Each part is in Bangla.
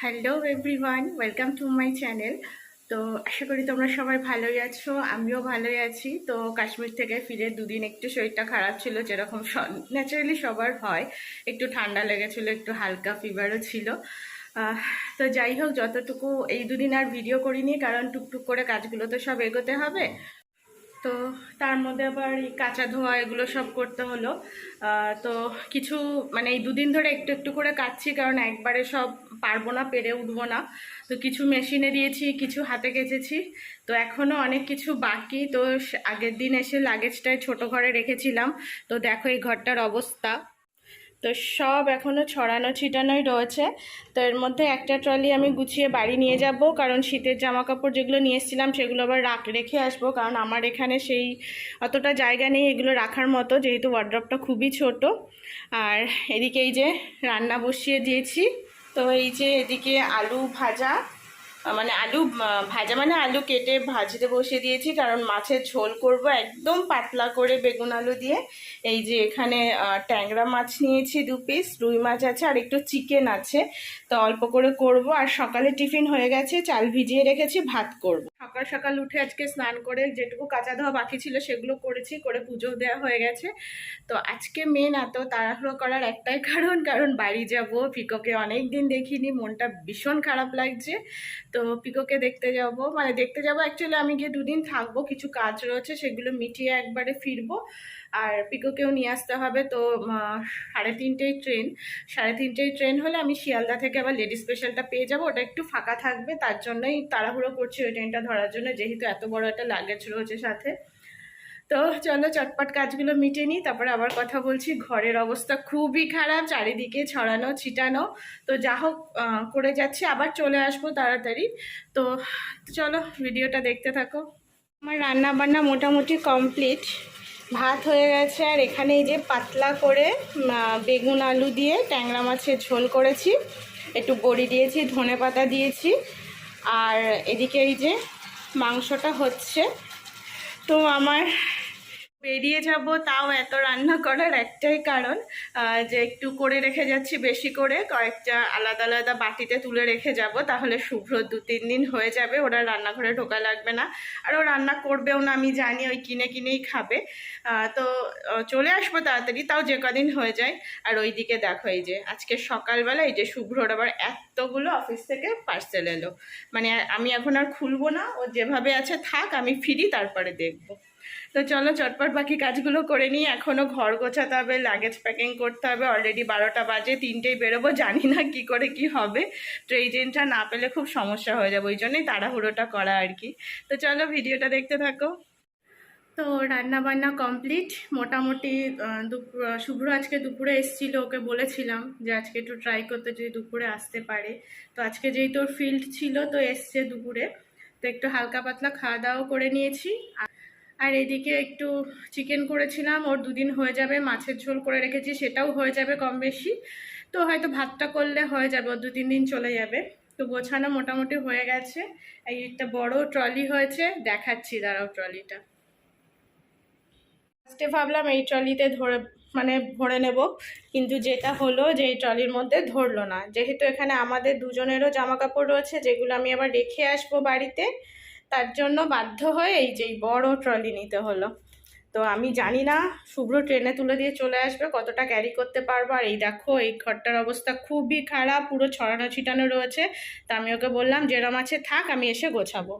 Hello everyone welcome to my channel তো আশা করি তোমরা সবাই ভালোই আছো, আমিও ভালোই আছি। তো কাশ্মীর থেকে ফিরে দুদিন একটু শরীরটা খারাপ ছিল, যেরকম ন্যাচারালি সবার হয়। একটু ঠান্ডা লেগেছিলো, একটু হালকা ফিভারও ছিল। তো যাই হোক, যতটুকু এই দুদিন আর ভিডিও করিনি, কারণ টুকটুক করে কাজগুলো তো সব এগোতে হবে। তো তার মধ্যে আবার এই কাঁচা ধোয়া এগুলো সব করতে হলো। তো কিছু মানে এই দুদিন ধরে একটু একটু করে কাচ্ছি কারণ একবারে সব পারব না, পেরে উঠবো না। তো কিছু মেশিনে দিয়েছি, কিছু হাতে কেচেছি। তো এখনও অনেক কিছু বাকি। তো আগের দিন এসে লাগেজটায় ছোট ঘরে রেখেছিলাম। তো দেখো এই ঘরটার অবস্থা। তো সব এখনও ছড়ানো ছিটানোই রয়েছে। তো এর মধ্যে একটা ট্রলি আমি গুছিয়ে বাড়ি নিয়ে যাব, কারণ শীতের জামা কাপড় যেগুলো নিয়ে এসেছিলাম সেগুলো আবার রাখ, রেখে আসব, কারণ আমার এখানে সেই অতটা জায়গা নেই এগুলো রাখার মতো, যেহেতু ওয়ার্ড্রপটা খুবই ছোট। আর এদিকে এই যে রান্না বসিয়ে দিয়েছি। তো এই যে এদিকে আলু ভাজা মানে আলু ভাজা মানে আলু কেটে ভাজতে বসিয়ে দিয়েছি, কারণ মাছের ঝোল করব একদম পাতলা করে বেগুন আলু দিয়ে। এই যে এখানে ট্যাংরা মাছ নিয়েছি দু পিস রুই মাছ আছে আর একটু চিকেন আছে। তো অল্প করে করব, আর সকালে টিফিন হয়ে গেছে, চাল ভিজিয়ে রেখেছি, ভাত করব। সকাল সকাল উঠে আজকে স্নান করে যেটুকু কাঁচা ধোয়া বাকি ছিল সেগুলো করেছি, করে পুজো দেওয়া হয়ে গেছে। তো আজকে মেন এত তাড়াহুড়ো করার একটাই কারণ কারণ বাড়ি যাব পিকোকে অনেক দিন দেখিনি, মনটা ভীষণ খারাপ লাগছে। তো পিকোকে দেখতে যাব। মানে দেখতে যাব অ্যাকচুয়ালি আমি গিয়ে দুদিন থাকব, কিছু কাজ রয়েছে সেগুলো মিটিয়ে একবারে ফিরবো। আর পিকোকেও নিয়ে আসতে হবে তো সাড়ে তিনটেই ট্রেন। সাড়ে তিনটেই ট্রেন হলে আমি শিয়ালদা থেকে আবার লেডি স্পেশালটা পেয়ে যাব। ওটা একটু ফাঁকা থাকবে, তার জন্যই তাড়াহুড়ো করছি ওই ট্রেনটা ধরার জন্য, যেহেতু এত বড় একটা লাগেজ রয়েছে সাথে। তো চলো চটপট কাজগুলো মিটে নিই, তারপরে আবার কথা বলছি। ঘরের অবস্থা খুবই খারাপ, চারিদিকে ছড়ানো, ছিটানো। তো যা হোক করে যাচ্ছি, আবার চলে আসব তাড়াতাড়ি। তো চলো ভিডিওটা দেখতে থাকো। আমার রান্না বান্না মোটামুটি কমপ্লিট। ভাত হয়ে গেছে, আর এখানে এই যে পাতলা করে বেগুন আলু দিয়ে ট্যাংরা মাছের ঝোল করেছি। একটু বড়ি দিয়েছি, ধনে পাতা দিয়েছি। আর এদিকে এই যে মাংসটা হচ্ছে। তো আমার বেরিয়ে যাব, তাও এত রান্না করার একটাই কারণ যে একটু করে রেখে যাচ্ছি, বেশি করে, কয়েকটা আলাদা আলাদা বাটিতে তুলে রেখে যাব, তাহলে শুভ্র দু তিন দিন হয়ে যাবে, ওরা রান্নাঘরে ঢোকা লাগবে না, আর ও রান্না করবেও না, আমি জানি ওই কিনে কিনেই খাবে তো চলে আসব তাড়াতাড়ি, তাও যে কদিন হয়ে যায়, আর ওই দিকে দেখো এই যে, আজকে সকালবেলা এই যে শুভ্রর আবার এতগুলো অফিস থেকে পার্সেল এলো মানে আমি এখন আর খুলবো না, ও যেভাবে আছে থাক, আমি ফিরি, তারপরে দেখব। তো চলো চটপট বাকি কাজগুলো করে নিই। এখনও ঘর গোছাতে হবে লাগেজ প্যাকিং করতে হবে। অলরেডি বারোটা বাজে, তিনটেই বেরোবো, জানি না কি করে কি হবে। ট্রেনটা না পেলে খুব সমস্যা হয়ে যাবে, ওই জন্যই তাড়াহুড়োটা করা আর কি। তো চলো ভিডিওটা দেখতে থাকো। তো রান্না বান্না কমপ্লিট মোটামুটি দুপুর শুভ্র আজকে দুপুরে এসেছিল, ওকে বলেছিলাম যে আজকে একটু ট্রাই করতে যদি দুপুরে আসতে পারে। তো আজকে যেই তোর ফিল্ড ছিল, তো এসছে দুপুরে। তো একটু হালকা পাতলা খাওয়া দাওয়া করে নিয়েছি। আর- এদিকে একটু চিকেন করেছিলাম, ওর দুদিন হয়ে যাবে, মাছের ঝোল করে রেখেছি, সেটাও হয়ে যাবে কম বেশি। তো হয়তো ভাতটা করলে হয়ে যাবে, ওর দু তিন দিন চলে যাবে। তো গোছানো মোটামুটি হয়ে গেছে। এই একটা বড় ট্রলি হয়েছে, দেখাচ্ছি, দাঁড়াও ট্রলিটা। ফার্স্টে ভাবলাম এই ট্রলিতে ধরে মানে ভরে নেব, কিন্তু যেটা হলো যে এই ট্রলির মধ্যে ধরলো না। যেহেতু এখানে আমাদের দুজনেরও জামা কাপড় রয়েছে, যেগুলো আমি আবার রেখে আসব বাড়িতে তার জন্য বাধ্য হয়ে এই যে বড় ট্রলি নিতে হলো। তো আমি জানি না, শুভ্র ট্রেনে তুলে দিয়ে চলে আসবে, কতটা ক্যারি করতে পারব। আর এই দেখো, এই ঘরটার অবস্থা খুবই খারাপ, পুরো ছড়ানো ছিটানো রয়েছে। তা আমি ওকে বললাম, যেরম আছে থাক, আমি এসে গোছাবো।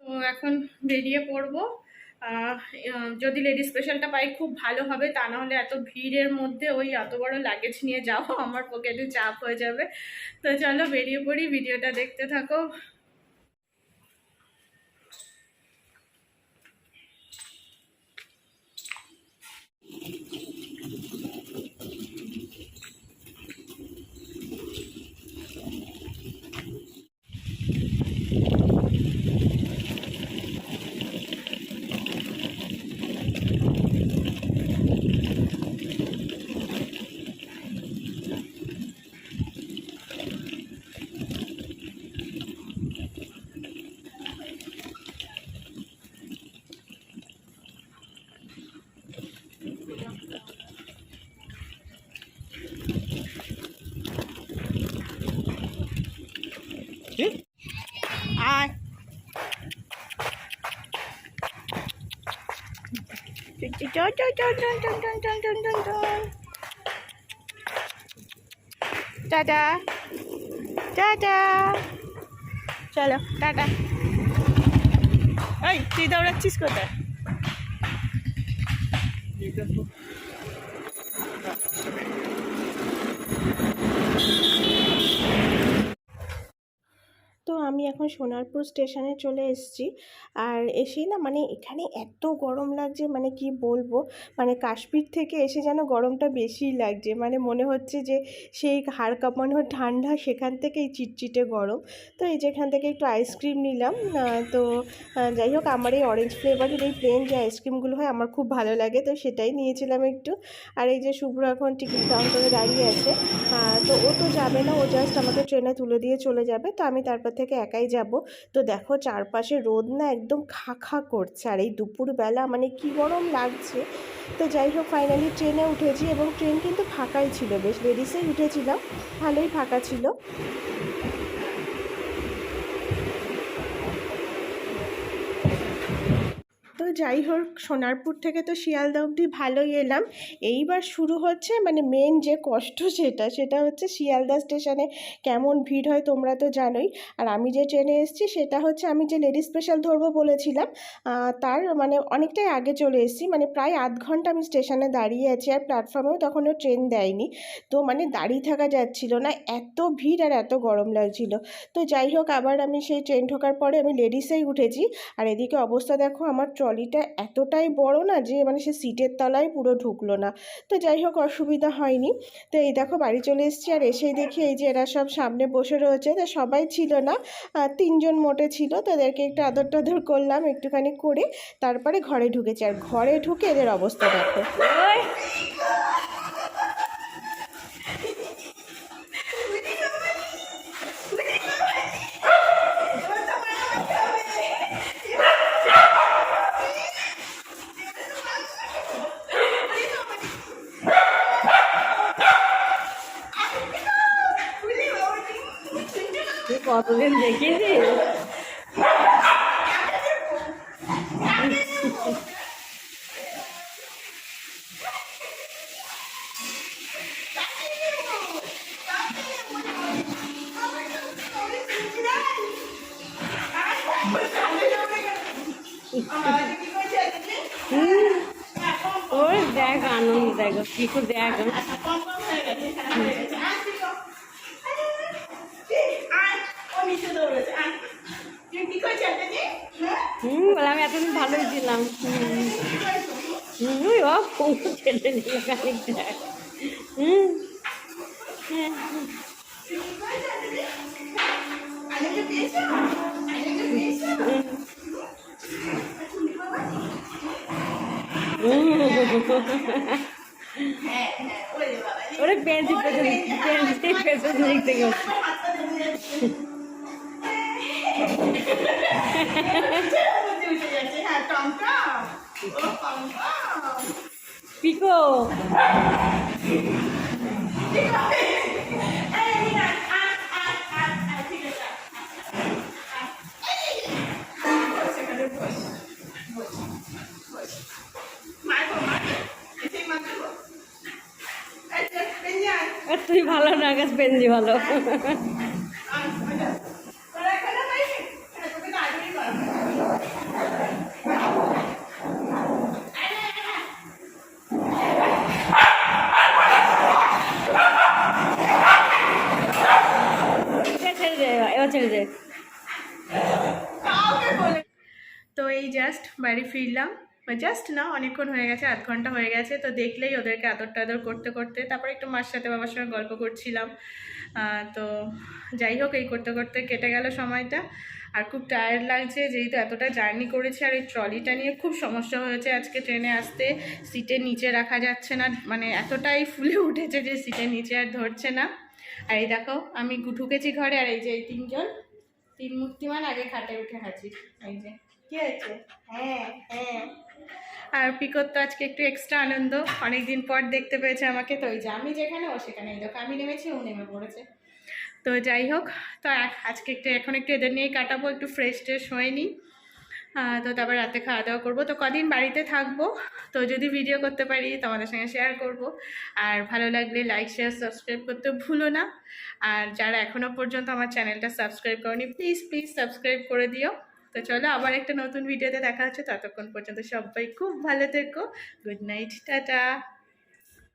তো এখন বেরিয়ে পড়ব। যদি লেডিস স্পেশালটা পাই, খুব ভালো হবে। তা না হলে এত ভিড়ের মধ্যে ওই এত বড় লাগেজ নিয়ে যাও আমার পকেটে চাপ হয়ে যাবে। তো চলো, বেরিয়ে পড়ি, ভিডিওটা দেখতে থাকো। আয় টাটা টাটা চলো টাটা এই তুই দৌড়াচ্ছিস কোথায়? Thank you. এখন সোনারপুর স্টেশনে চলে এসেছি। আর এসেই না মানে এখানে এত গরম লাগছে মানে কি বলব? মানে কাশ্মীর থেকে এসে যেন গরমটা বেশিই লাগছে। মানে মনে হচ্ছে যে সেই হাড় কাঁপানো ঠান্ডা সেখান থেকেই চিটচিটে গরম। তো এই যেখান থেকে একটু আইসক্রিম নিলাম। তো যাই হোক, আমার এই অরেঞ্জ ফ্লেভারের এই প্লেন যে আইসক্রিমগুলো হয়, আমার খুব ভালো লাগে। তো সেটাই নিয়েছিলাম একটু। আর এই যে শুভ্র এখন টিকিট কাউন্টারে দাঁড়িয়ে আছে। তো ও তো যাবে না, ও জাস্ট আমাকে ট্রেনে তুলে দিয়ে চলে যাবে। তো আমি তারপর থেকে একাই যাব। তো দেখো চারপাশে রোদ না একদম খা খা করছে। আর এই দুপুরবেলা মানে কি গরম লাগছে। তো যাই হোক ফাইনালি ট্রেনে উঠেছি এবং ট্রেন কিন্তু ফাঁকাই ছিল বেশ। লেডিসেই উঠেছিলাম। ভালোই ফাঁকা ছিল। তো যাই হোক, সোনারপুর থেকে তো শিয়ালদা অবধি ভালোই এলাম। এইবার শুরু হচ্ছে মানে মেন যে কষ্ট সেটা সেটা হচ্ছে শিয়ালদা স্টেশনে কেমন ভিড় হয় তোমরা তো জানোই। আর আমি যে ট্রেনে এসেছি, সেটা হচ্ছে আমি যে লেডি স্পেশাল ধরবো বলেছিলাম তার মানে অনেকটাই আগে চলে এসেছি। মানে প্রায় আধ ঘণ্টা আমি স্টেশনে দাঁড়িয়ে আছি আর প্ল্যাটফর্মেও তখনও ট্রেন দেয়নি। তো মানে দাঁড়িয়ে থাকা যাচ্ছিল না, এত ভিড় আর এত গরম লাগছিল। তো যাই হোক, আবার আমি সেই ট্রেন ঢোকার পরে আমি লেডিসেই উঠেছি। আর এদিকে অবস্থা দেখো, আমার ট্রলিটা এতটাই বড় না যে মানে সে সিটের তলায় পুরো ঢুকলো না। তো যাই হোক, অসুবিধা হয়নি। তো এই দেখো বাড়ি চলে এসেছি আর এসেই দেখি এই যে এরা সব সামনে বসে রয়েছে। তো সবাই ছিল না তিনজন মোটে ছিল। তাদেরকে একটু আদর টাদর করলাম একটুখানি করে, তারপরে ঘরে ঢুকেছি। আর ঘরে ঢুকে এদের অবস্থা দেখো। তুই কতদিন দেখিয়েছি ওর দেখ আনন্দ দেখ কি করে দেখ হুম আমি এতদিন ভালোই ছিলাম। হুম। ও কোমর ছেড়ে নিল খানিকটা ওরে পেন্সিল পেছন পেন্সিল পেছন দিক থেকে। পিকো। তুই ভালো না গাছ পেন্সি ভালো এবার ছেড়ে দে এবার ছেড়ে দে তো এই জাস্ট বাড়ি ফিরলাম। জাস্ট না, অনেকক্ষণ হয়ে গেছে, আধ ঘণ্টা হয়ে গেছে, তো দেখলেই ওদেরকে আদর টাদর করতে করতে। তারপরে একটু মার সাথে বাবার সঙ্গে গল্প করছিলাম। তো যাই হোক, এই করতে করতে কেটে গেল সময়টা। আর খুব টায়ার্ড লাগছে, যেহেতু এতটা জার্নি করেছি, আর এই ট্রলিটা নিয়ে খুব সমস্যা হয়েছে আজকে ট্রেনে আসতে। সিটের নিচে রাখা যাচ্ছে না মানে এতটাই ফুলে উঠেছে যে সিটের নিচে আর ধরছে না। আর এই দেখো, আমি ঢুকেছি ঘরে, আর এই যে এই তিনজন, তিন মূর্তিমান আগে খাটে উঠে হাজির। এই যে। কি হয়েছে? হ্যাঁ হ্যাঁ। আর পিকর তো আজকে একটু এক্সট্রা আনন্দ। অনেকদিন পর দেখতে পেয়েছে আমাকে। তো ওই যে আমি যেখানে ও সেখানে। এই দেখো আমি নেমেছি ও নেমে পড়েছে। তো যাই হোক তো আজকে একটু এখন একটু এদের নিয়েই কাটাবো একটু ফ্রেশ ট্রেশ হয়ে নিই। তো তারপর রাতে খাওয়া দাওয়া করব। তো কদিন বাড়িতে থাকব তো যদি ভিডিও করতে পারি তোমাদের সঙ্গে শেয়ার করব। আর ভালো লাগলে লাইক শেয়ার সাবস্ক্রাইব করতে ভুলো না। আর যারা এখনও পর্যন্ত আমার চ্যানেলটা সাবস্ক্রাইব করনি প্লিজ প্লিজ সাবস্ক্রাইব করে দিও। তো চলো আবার একটা নতুন ভিডিওতে দেখা হচ্ছে। ততক্ষণ পর্যন্ত সবাই খুব ভালো থেকো। Good night, tata.